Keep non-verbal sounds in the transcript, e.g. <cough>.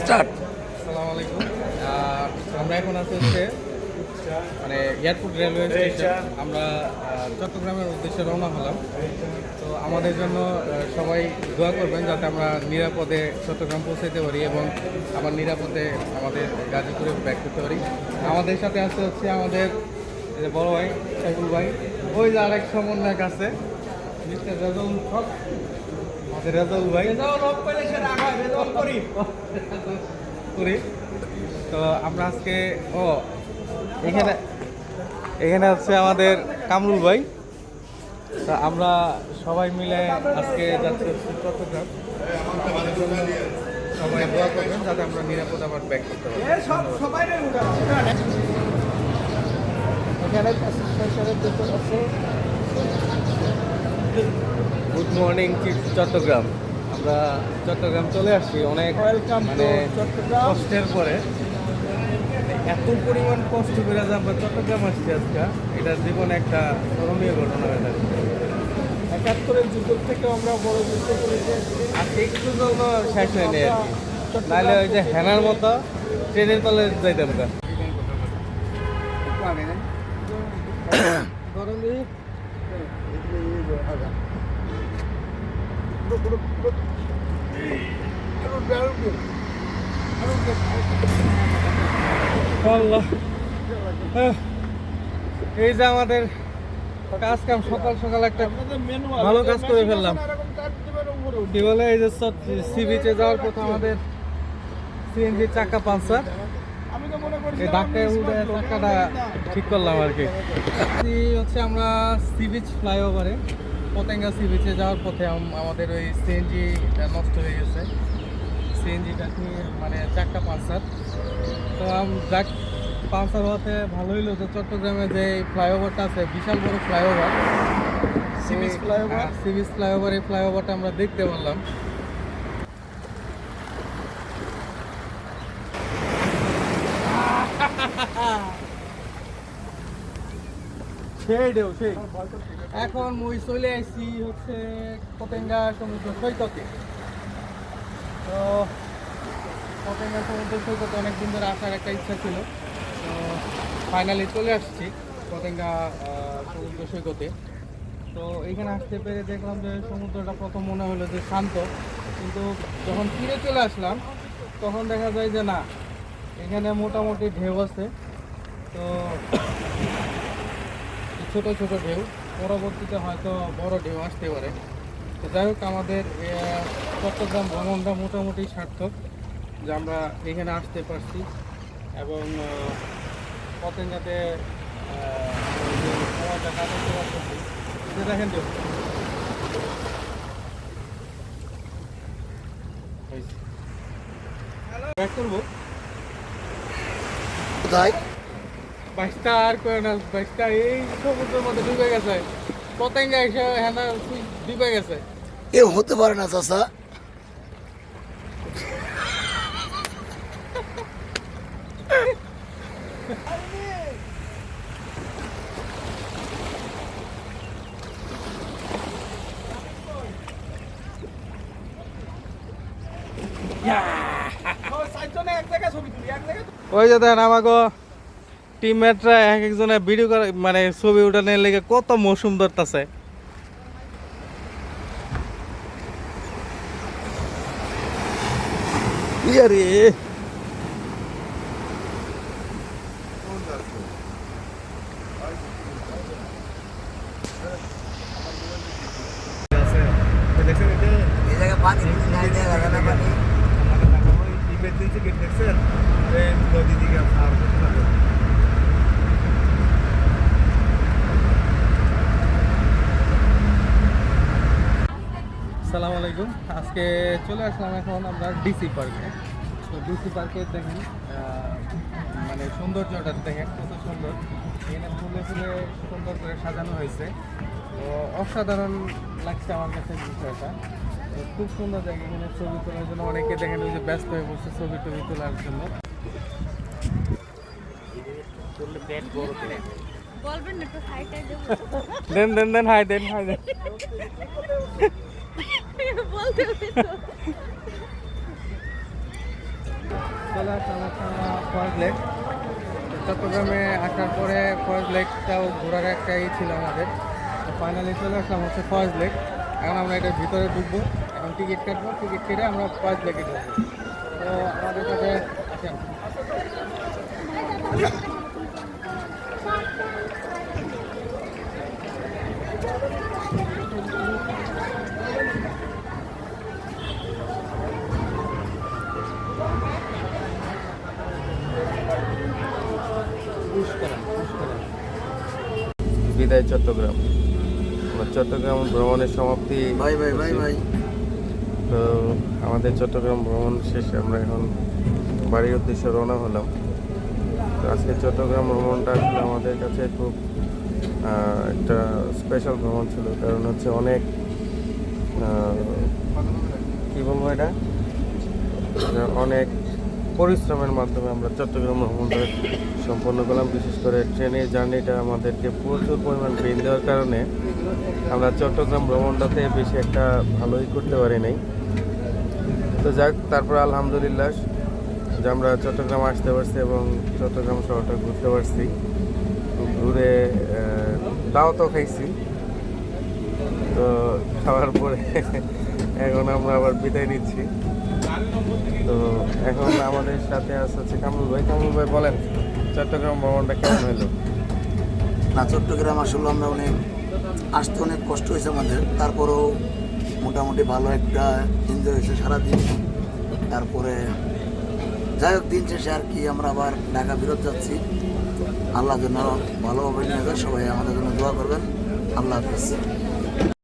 Start. আমরা এখন আছি হচ্ছে মানে এয়ারপোর্ট রেলওয়ে স্টেশন। আমরা চট্টগ্রামের উদ্দেশ্যে রওনা হলাম। তো আমাদের জন্য সবাই দোয়া করবেন যাতে আমরা নিরাপদে চট্টগ্রাম পৌঁছাতে পারি এবং আবার নিরাপদে আমাদের গাজীপুরে ব্যাক করতে পারি। আমাদের সাথে আছে হচ্ছে আমাদের বড় ভাই, সাইফুল ভাই। ওই যে আরেক সমন্বয়ক আছে। মিস্টার হক করি। তো আমরা আজকে ও এখানে এখানে হচ্ছে আমাদের কামরুল ভাই। তা আমরা সবাই মিলে আজকে যাচ্ছি চট্টগ্রাম সবাই দোয়া করবেন যাতে আমরা নিরাপদ আবার ব্যাক করতে পারি। গুড মর্নিং চট্টগ্রাম আমরা চট্টগ্রাম চলে আসছি। অনেক মানে কষ্টের পরে। এত পরিমাণ কষ্ট করে যে আমরা চট্টগ্রাম আসছি আজকে। এটা জীবনে একটা স্মরণীয় ঘটনা হয়ে দাঁড়িয়েছে একাত্তরের যুদ্ধ থেকে আমরা বড় যুদ্ধ করেছি। আজকে একটু জন্য শেষ হয়নি আর কি। নাহলে ওই যে হেনার মতো ট্রেনের তলে যাইতাম না গরম এই যে আমাদের কাজ কাম সকাল সকাল একটা ভালো কাজ করে ফেললাম। কি বলে এই যে সি বিচে যাওয়ার পথে আমাদের সিএনজি চাকা পাঞ্চার এই ধাক্কায় উঠে ঠিক করলাম আর কি। হচ্ছে আমরা সি বিচ ফ্লাইওভারে পতেঙ্গা সি বিচে যাওয়ার পথে আমাদের ওই সিএনজিটা নষ্ট হয়ে গেছে। সিএনজিটা মানে চাক্কা পাঞ্চার তো যাক পাঞ্চার হওয়াতে ভালো হইল যে চট্টগ্রামে যে ফ্লাইওভারটা আছে বিশাল বড় flyover. Sea beach flyover? Sea beach flyover এই ফ্লাইওভারটা আমরা দেখতে পারলাম। সেই ঢেউ, সেই। এখন মুই চলে আসছি হচ্ছে পতেঙ্গা সমুদ্র সৈকতে। তো পতেঙ্গা সমুদ্র সৈকতে অনেকদিন ধরে আসার একটা ইচ্ছা ছিল। তো ফাইনালি চলে আসছি পতেঙ্গা সমুদ্র সৈকতে। তো এখানে আসতে পেরে দেখলাম যে সমুদ্রটা প্রথম মনে হলো যে শান্ত। কিন্তু যখন ফিরে চলে আসলাম, তখন দেখা যায় যে না, এখানে মোটামুটি ঢেউ আছে। তো ছোট ছোট ঢেউ। পরবর্তীতে হয়তো বড় ঢেউ আসতে পারে। তো যাই হোক, আমাদের চট্টগ্রাম ভ্রমণটা মোটামুটি সার্থক, যে আমরা এখানে আসতে পারছি। এবং পথে যাতে সময়টা দেখেন ঢেউ ব্যাক করব? কোথায় বাইশটা আর করে না বাইশটা এই সমুদ্রের মধ্যে ডুবে গেছে। পতেঙ্গা এসে হ্যাঁ ডুবে গেছে। এ হতে পারে না চাচা। ওই যে দেখেন আমাকে টিমমেটরা এক একজনে ভিডিও করে মানে ছবি উঠানোর লেগে কত মৌসুম ধরতেছে। ইয়ে রে এই জায়গায় পানি নাই দেখা যায় না পানি সালাম আলাইকুম আজকে চলে আসলাম এখন আমরা ডিসি পার্কে। তো ডিসি পার্কে দেখেন মানে সৌন্দর্যটা দেখেন কত সুন্দর। এখানে ফুলে ফুলে সুন্দর করে সাজানো হয়েছে। তো অসাধারণ লাগছে আমার কাছে বিষয়টা। তো খুব সুন্দর জায়গা এখানে ছবি তোলার জন্য অনেকে দেখেন ওই যে ব্যস্ত হয়ে বসছে ছবি টবি তোলার জন্য। বলবেন না একটু হাই টাই দেন দেন দেন হাই দেন হাই দেন। <laughs> লেক চট্টগ্রামে আসার পরে ফরেস্ট লেকটাও ঘোরার একটা ই ছিল আমাদের ফাইনালি চলে আসলাম হচ্ছে ফরেস্ট লেক এখন আমরা এটার ভিতরে ঢুকবো এখন টিকিট কাটবো টিকিট কেটে আমরা ফরেস্ট লেকে ঢুকবো তো আমাদের সাথে আসেন বিদায় চট্টগ্রাম। চট্টগ্রাম ভ্রমণের সমাপ্তি ভাই ভাই ভাই ভাই। তো আমাদের চট্টগ্রাম ভ্রমণ শেষে আমরা এখন বাড়ির উদ্দেশ্যে রওনা হলাম। তো আজকে চট্টগ্রাম ভ্রমণটা আসলে আমাদের কাছে খুব একটা স্পেশাল ভ্রমণ ছিল। কারণ হচ্ছে অনেক কি বলব এটা? অনেক পরিশ্রমের মাধ্যমে আমরা চট্টগ্রাম ভ্রমণটা সম্পন্ন করলাম। বিশেষ করে ট্রেনের জার্নিটা আমাদেরকে প্রচুর পরিমাণ পেন দেওয়ার কারণে আমরা চট্টগ্রাম ভ্রমণটাতে বেশি একটা ভালোই করতে পারি নাই। তো যাক তারপর আলহামদুলিল্লাহ যে আমরা চট্টগ্রাম আসতে পারছি এবং চট্টগ্রাম শহরটা ঘুরতে পারছি। ঘুরে আহ, তো খাইছি। তো খাওয়ার পরে এখন আমরা আবার বিদায় নিচ্ছি। এখন আমাদের সাথে আছে হচ্ছে কামরুল ভাই। কামরুল ভাই, বলেন, চট্টগ্রাম ভ্রমণটা কেমন হলো না, চট্টগ্রাম আসলে আমরা অনেক, আসতে অনেক কষ্ট হয়েছে আমাদের। তারপরেও মোটামুটি ভালো একটা এনজয় হয়েছে সারাদিন। তারপরে যাই হোক, দিন শেষে আর কি আমরা আবার ঢাকা ফেরত যাচ্ছি। আল্লাহ যেন ভালোভাবে নিয়ে সবাই আমাদের জন্য দোয়া করবেন। আল্লাহ হাফিজ।